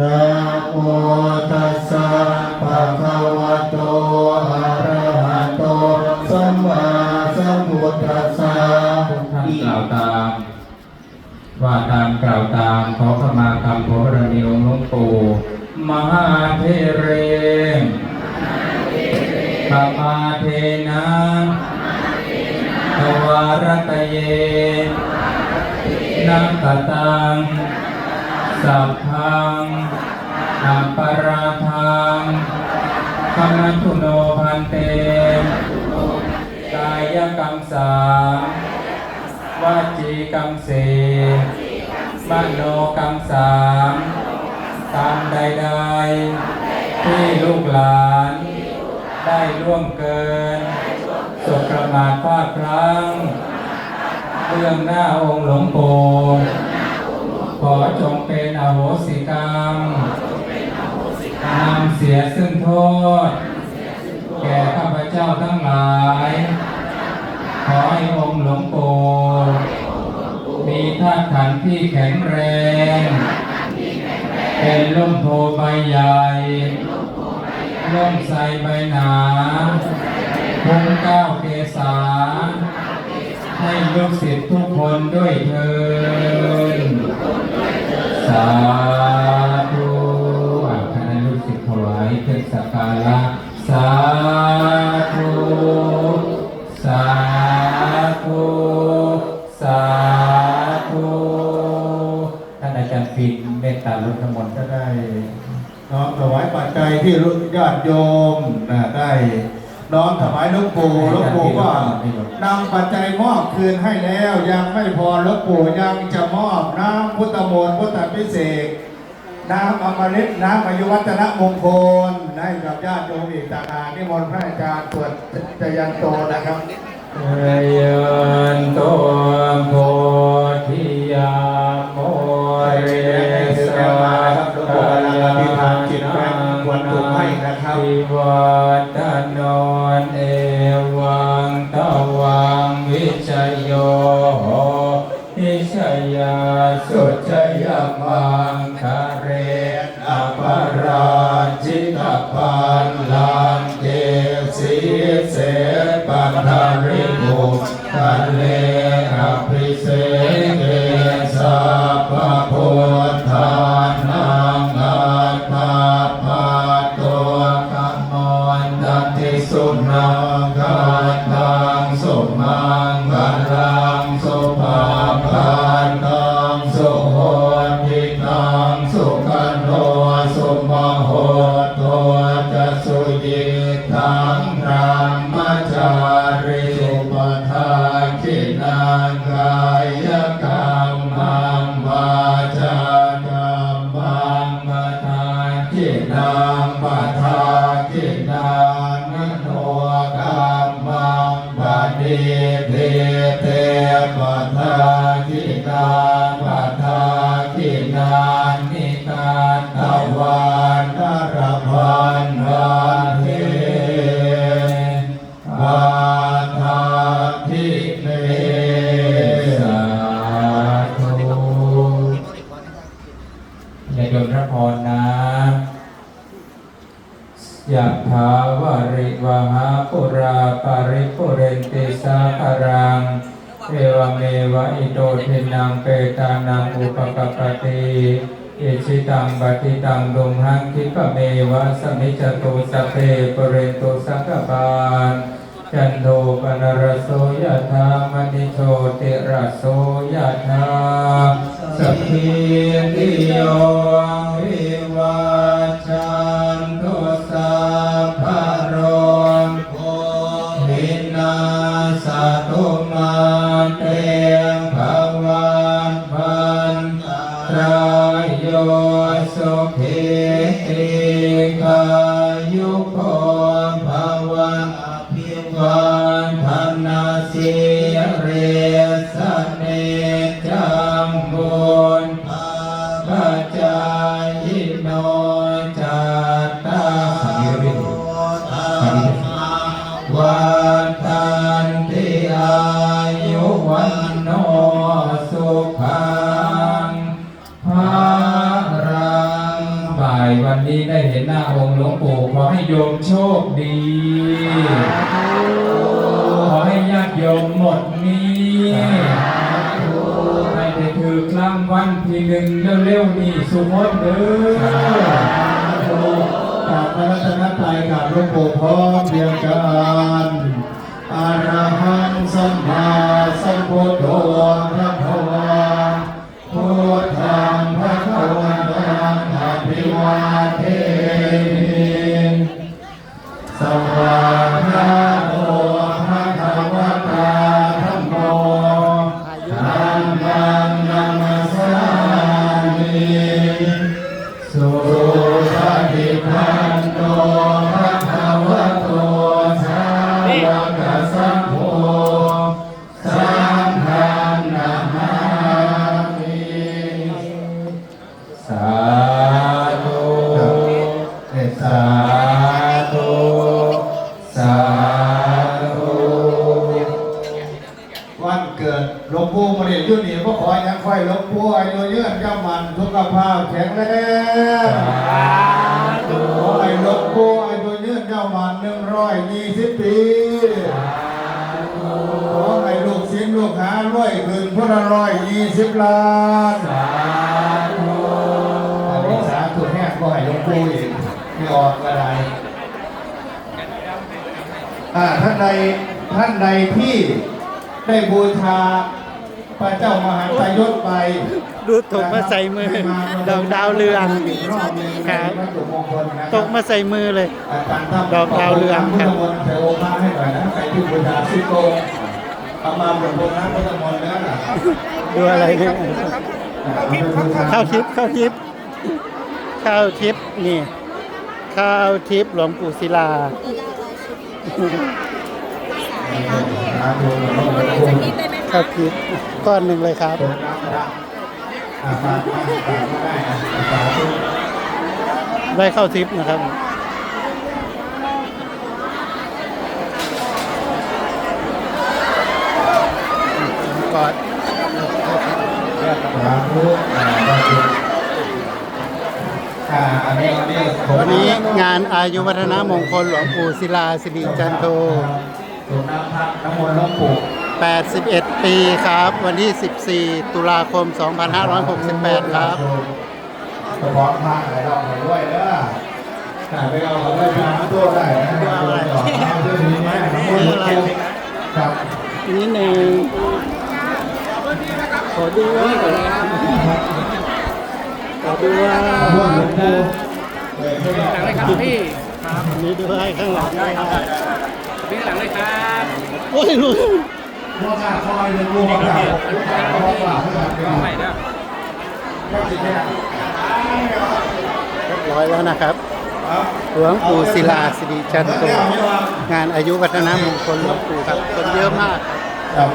นะโมตัสสะภะคะวะโตอะระหะโตสัมมาสัมพุทธัสสะท่านกล่าวตามว่าตามกล่าวตามขอขมาคำขอพระนิองค์หลวงปู่มหาเทเรปมาเทนะทวารตเยนักตัง สัพพังอัปปาราทังคมัทุโนพันเตกายกรรมสามวาจีกรรมสีมโนกรรมสามกรรมใดๆ ที่ลูกหลาน ได้ล่วงเกินสุประมาทพลาดพลั้งเรื่องหน้าองค์หลวงปู่ ขอจงเป็นอโหสิกรรมนำเสียซึ่งโทษ แก่ข้าพเจ้าทั้งหลาย ขอให้องค์หลวงปู่มีธาตุขันธ์ที่แข็งแรง เป็นล่มโพใบใหญ่ล่มใสใบหนาพุงก้าวเกษาให้ลูกศิษย์ทุกคนด้วยเถิด สาธุอะคณะลูกศิษย์ถวายเทศสักการะสาธุสาธุสาธุท่านอาจารย์ปินเมตตาลุทธมนต์ก็ได้น้อมถวายปัจจัยที่ญาติโยมนะได้น้อมถวายหลวงปู่หลวงปู่ก็ นำปัจจัยมอบคืนให้แล้วยังไม่พอหลวงปู่ยังจะมอบน้ำพุทธมนต์พุทธพิเศษ น้ำอมฤตน้ำอายุวัฒนมงคลให้กับญาติโยมอีกต่างหากนิมนต์พระอาจารย์ตรวจจยันโตนะครับยันโตโพธิยา มังคเรอภราชิตพันลา สุมโหตัวจะสุยิทังรามจาริสุปทาคินังกายกรรมังวาจากรรมังมทานคินาปทาคินา ปาริปุเรนติสาคารังเอวเมวะอิโตทินังเปตานังอุปกปติอิชิตังปฏิตังดุมหังคิปเมวะสมิจตุสเพปเรนตุสักกปานจันโทปนรสโสยธามณิโชติรสโสยธาสัพพิติโยวิว นนี้ได้เห็นหน้าองค์หลวงปู่ขอให้โยมโชคดี ขอให้ญาติโยมหมดหนี้ให้ได้ถือครั้งวันที่หนึ่งเร็วๆนี่สุมดเด้อกับพระรัตนตรัยกับหลวงปู่พร้อมเพรียงกันอาระหังสัมมาสัมพุทโธพระภวาพุทธังพระคะวั ขอให้ยังค่อยหลวงปู่อายุยืนยามันสุขภาพแข็งแรงขอให้หลวงปู่อายุยืนยามันหนึ่งร้อยยี่สิบปีขอให้ลูกศิษย์ลูกหารวยขึ้นพุทธร้อยยี่สิบล้านสาธุอันนี้สาธุแห้งก็ให้หลวงปู่อีกไม่ออกก็ได้อ่าท่านใดท่านใดที่ได้บูชา พระเจ้ามหาตยศไปดูตกมาใส่มือดอกดาวเรืองอีกรอบหนึ่งครับในวัตถุมงคลนะครับตกมาใส่มือเลยอาจารย์ตั้มดอกดาวเรืองครับพุทธมนต์เทโอมาให้หน่อยนะใครที่บูชาซิโกเอามาบนบนน้ำพุทธมนต์แล้วนะดูอะไรเนี่ยข้าวทิพย์ข้าวทิพย์ข้าวทิพย์นี่ ข้าวทิพย์หลวงปู่ศิลา ข้าวทิพย์ก้อนหนึ่งเลยครับ ได้ข้าวทิพย์นะครับกอดวันนี้งานอายุวัฒนมงคลหลวงปู่ศิลาสิริจันโทน้ำพระน้ำมนต์หลวงปู่ 81 ปีครับ วันที่ 14 ตุลาคม 2568 ครับเฉพาะพระอะไรเราไปด้วยเด้อแต่ไปเอาเขาได้พาตัวได้นะเอาเรื่องนี้ไหมน้ำมนต์หลวงปู่ครับนิดหนึ่งขอดูว่าขอดูว่าน้ำมนต์หลวงปู่หลังเลยครับพี่อันนี้ด้วยข้างหลังด้วยครับพี่หลังเลยครับโอ้ยรู้ พ่อข้าคอยเรียนรู้มาแล้วพ่อข้าพ่อนเพื่อนใหม่นะก็ติดเนี่ยเรียบร้อยแล้วนะครับหลวงปู่ศิลาสิริจันโตงานอายุวัฒนมงคลหลวงปู่ครับคนเยอะมากครับ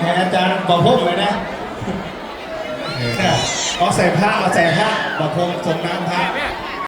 ให้อาจารย์บอกพุ่มเลยนะเอาใส่ผ้าเอาใส่ผ้าบอกพงส่งน้ำพระเนี่ย